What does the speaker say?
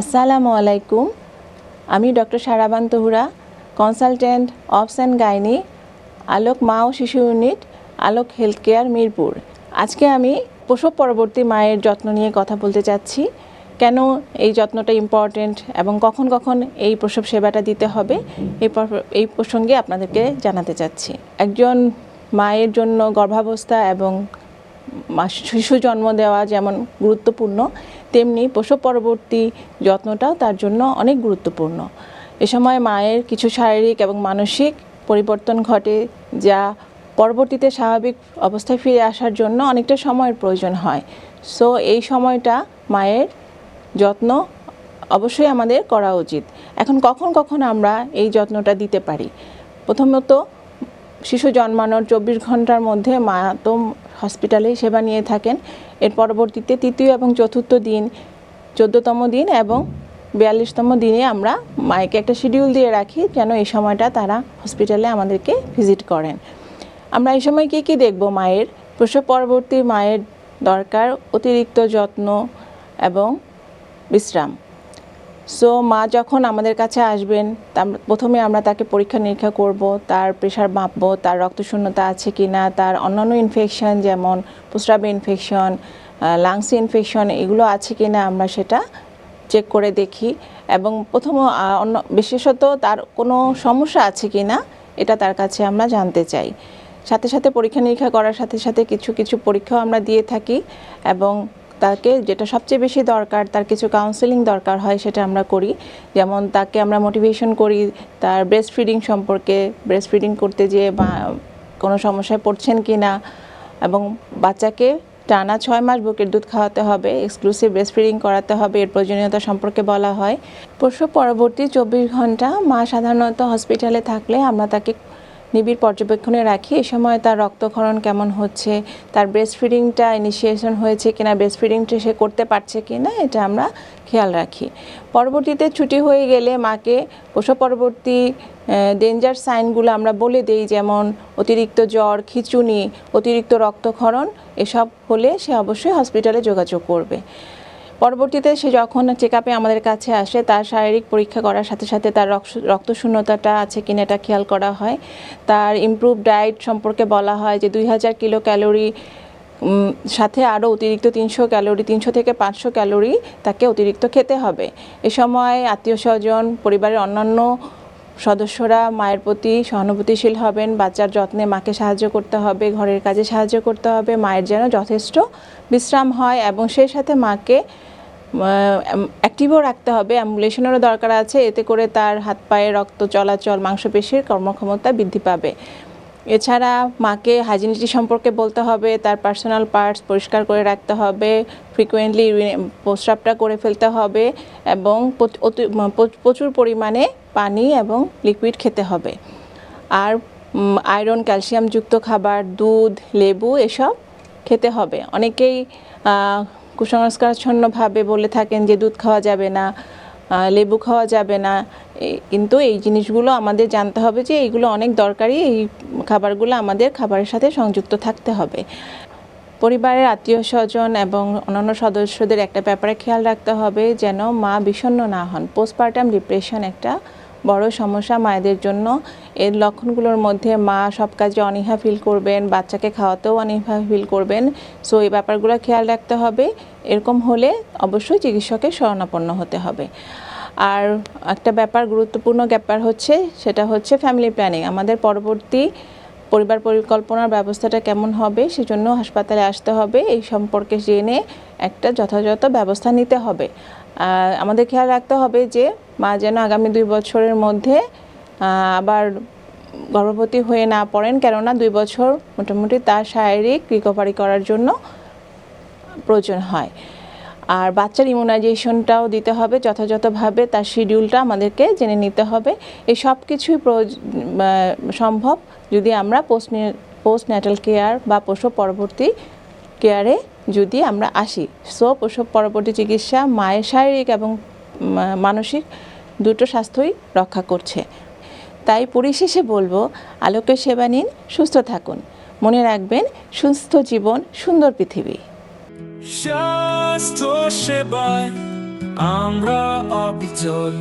আসসালামু আলাইকুম আমি doctor Saraban Tahura consultant obs and gynae Alok মা ও শিশু unit Alok health care Mirpur. আজকে আমি প্রসব পরবর্তী মায়ের যত্ন নিয়ে কথা বলতে চাচ্ছি। কেন এই যত্নটা ইম্পর্ট্যান্ট এবং কখন কখন এই প্রসব সেবাটা দিতে হবে এই এই প্রসঙ্গে আপনাদেরকে জানাতে চাচ্ছি। একজন মায়ের জন্য গর্ভাবস্থা এবং শিশু জন্ম দেওয়া যেমন গুরুত্বপূর্ণ তেমনি প্রসব পরবর্তী যত্নটাও তার জন্য অনেক গুরুত্বপূর্ণ। এ সময় মায়ের কিছু শারীরিক এবং মানসিক পরিবর্তন ঘটে যা পরবর্তীতে স্বাভাবিক অবস্থায় ফিরে আসার জন্য অনেকটা সময়ের প্রয়োজন হয়। সো এই সময়টা মায়ের যত্ন অবশ্যই আমাদের করা উচিত। এখন কখন কখন আমরা এই যত্নটা দিতে পারি? প্রথমত, শিশু জন্মানোর চব্বিশ ঘণ্টার মধ্যে মা তো হসপিটালেই সেবা নিয়ে থাকেন। এর পরবর্তীতে তৃতীয় এবং চতুর্থ দিন, চোদ্দতম দিন এবং বিয়াল্লিশতম দিনে আমরা মায়েকে একটা শিডিউল দিয়ে রাখি যেন এই সময়টা তারা হসপিটালে আমাদেরকে ভিজিট করেন। আমরা এই সময় কী কী দেখব মায়ের? প্রসব পরবর্তী মায়ের দরকার, অতিরিক্ত যত্ন এবং বিশ্রাম। সো মা যখন আমাদের কাছে আসবেন প্রথমে আমরা তাকে পরীক্ষা নিরীক্ষা করব, তার প্রেশার মাপবো, তার রক্তশূন্যতা আছে কি না তার অন্যান্য ইনফেকশন যেমন প্রস্রাবে ইনফেকশন লাংস ইনফেকশন এগুলো আছে কি না আমরা সেটা চেক করে দেখি। এবং প্রথম অন্য, বিশেষত তার কোনো সমস্যা আছে কি না এটা তার কাছে আমরা জানতে চাই। সাথে সাথে পরীক্ষা নিরীক্ষা করার সাথে সাথে কিছু কিছু পরীক্ষাও আমরা দিয়ে থাকি এবং তাকে যেটা সবচেয়ে বেশি দরকার, তার কিছু কাউন্সেলিং দরকার হয় সেটা আমরা করি। যেমন তাকে আমরা মোটিভেশন করি, তার ব্রেস্ট ফিডিং সম্পর্কে ব্রেস্ট ফিডিং করতে যেয়ে বা কোনো সমস্যায় পড়ছেন কি না এবং বাচ্চাকে টানা ছয় মাস বুকের দুধ খাওয়াতে হবে এক্সক্লুসিভ ব্রেস্ট ফিডিং করাতে হবে, এর প্রয়োজনীয়তা সম্পর্কে বলা হয়। প্রসব পরবর্তী চব্বিশ ঘণ্টা মা সাধারণত হসপিটালে থাকলে আমরা তাকে নিবিড় পর্যবেক্ষণে রাখি। এ সময় তার রক্তক্ষরণ কেমন হচ্ছে, তার ব্রেস্ট ফিডিংটা ইনিশিয়েশন হয়েছে কিনা ব্রেস্ট ফিডিংটা সে করতে পারছে কিনা, এটা আমরা খেয়াল রাখি। পরবর্তীতে ছুটি হয়ে গেলে মাকে প্রসব পরবর্তী ডেঞ্জার সাইনগুলো আমরা বলে দেই, যেমন অতিরিক্ত জ্বর, খিচুনি, অতিরিক্ত রক্তক্ষরণ, এসব হলে সে অবশ্যই হসপিটালে যোগাযোগ করবে। পরবর্তীতে সে যখন চেক আপে আমাদের কাছে আসে, তার শারীরিক পরীক্ষা করার সাথে সাথে তার রক্ত- রক্তশূন্যতাটা আছে কিনা এটা খেয়াল করা হয়। তার ইমপ্রুভ ডায়েট সম্পর্কে বলা হয় যে দুই হাজার কিলো ক্যালোরি সাথে আরও অতিরিক্ত তিনশো ক্যালোরি, তিনশো থেকে পাঁচশো ক্যালোরি তাকে অতিরিক্ত খেতে হবে। এ সময় আত্মীয় স্বজন, পরিবারের অন্যান্য সদস্যরা মায়ের প্রতি সহানুভূতিশীল হবেন, বাচ্চার যত্নে মাকে সাহায্য করতে হবে, ঘরের কাজে সাহায্য করতে হবে, মায়ের যেন যথেষ্ট বিশ্রাম হয় এবং সেই সাথে মাকে অ্যাক্টিভও রাখতে হবে অ্যাম্বুলেশনেরও দরকার আছে, এতে করে তার হাত পায়ে রক্ত চলাচল, মাংসপেশির কর্মক্ষমতা বৃদ্ধি পাবে। এছাড়া মাকে হাইজিনিটি সম্পর্কে বলতে হবে, তার পার্সোনাল পার্টস পরিষ্কার করে রাখতে হবে ফ্রিকোয়েন্টলি প্রস্রাবটা করে ফেলতে হবে এবং প্রচুর পরিমাণে পানি এবং লিকুইড খেতে হবে। আর আয়রন ক্যালসিয়ামযুক্ত খাবার, দুধ, লেবু এসব খেতে হবে। অনেকেই কুসংস্কারাচ্ছন্নভাবে বলে থাকেন যে দুধ খাওয়া যাবে না লেবু খাওয়া যাবে না। কিন্তু এই জিনিসগুলো আমাদের জানতে হবে যে এইগুলো অনেক দরকারি, এই খাবারগুলো আমাদের খাবারের সাথে সংযুক্ত থাকতে হবে। পরিবারের আত্মীয় স্বজন এবং অন্যান্য সদস্যদের একটা ব্যাপারে খেয়াল রাখতে হবে যেন মা বিষণ্ণ না হন। পোস্টপার্টাম ডিপ্রেশন একটা বড় সমস্যা মায়েদের জন্য। এর লক্ষণগুলোর মধ্যে মা সব কাজে অনীহা ফিল করবেন, বাচ্চাকে খাওয়াতেও অনীহা ফিল করবেন। সো এই ব্যাপারগুলো খেয়াল রাখতে হবে। এরকম হলে অবশ্যই চিকিৎসকের শরণাপন্ন হতে হবে। আর একটা ব্যাপার, গুরুত্বপূর্ণ ব্যাপার হচ্ছে, সেটা হচ্ছে ফ্যামিলি প্ল্যানিং আমাদের পরবর্তী পরিবার পরিকল্পনার ব্যবস্থাটা কেমন হবে, সেজন্য হাসপাতালে আসতে হবে। এই সম্পর্কে জেনে একটা যথাযথ ব্যবস্থা নিতে হবে। আমাদের খেয়াল রাখতে হবে যে মা যেন আগামী দুই বছরের মধ্যে আবার গর্ভবতী হয়ে না পড়েন। কেননা দুই বছর মোটামুটি তার শারীরিক রিকভারি করার জন্য প্রয়োজন হয়। আর বাচ্চার ইমিউনাইজেশনটাও দিতে হবে। যথাযথভাবে তার শিডিউলটা আমাদেরকে জেনে নিতে হবে। এই সব কিছুই সম্ভব যদি আমরা পোস্ট পোস্ট ন্যাটাল কেয়ার বা প্রসব পরবর্তী কেয়ারে যদি আমরা আসি। সো প্রসব পরবর্তী চিকিৎসা মায়ের শারীরিক এবং মানসিক দুটো স্বাস্থ্যই রক্ষা করছে। তাই পরিশেষে বলব আলোকের সেবা নিন, সুস্থ থাকুন। মনে রাখবেন, সুস্থ জীবন, সুন্দর পৃথিবী। স্বাস্থ্য সেবায় আমরা অবিচল।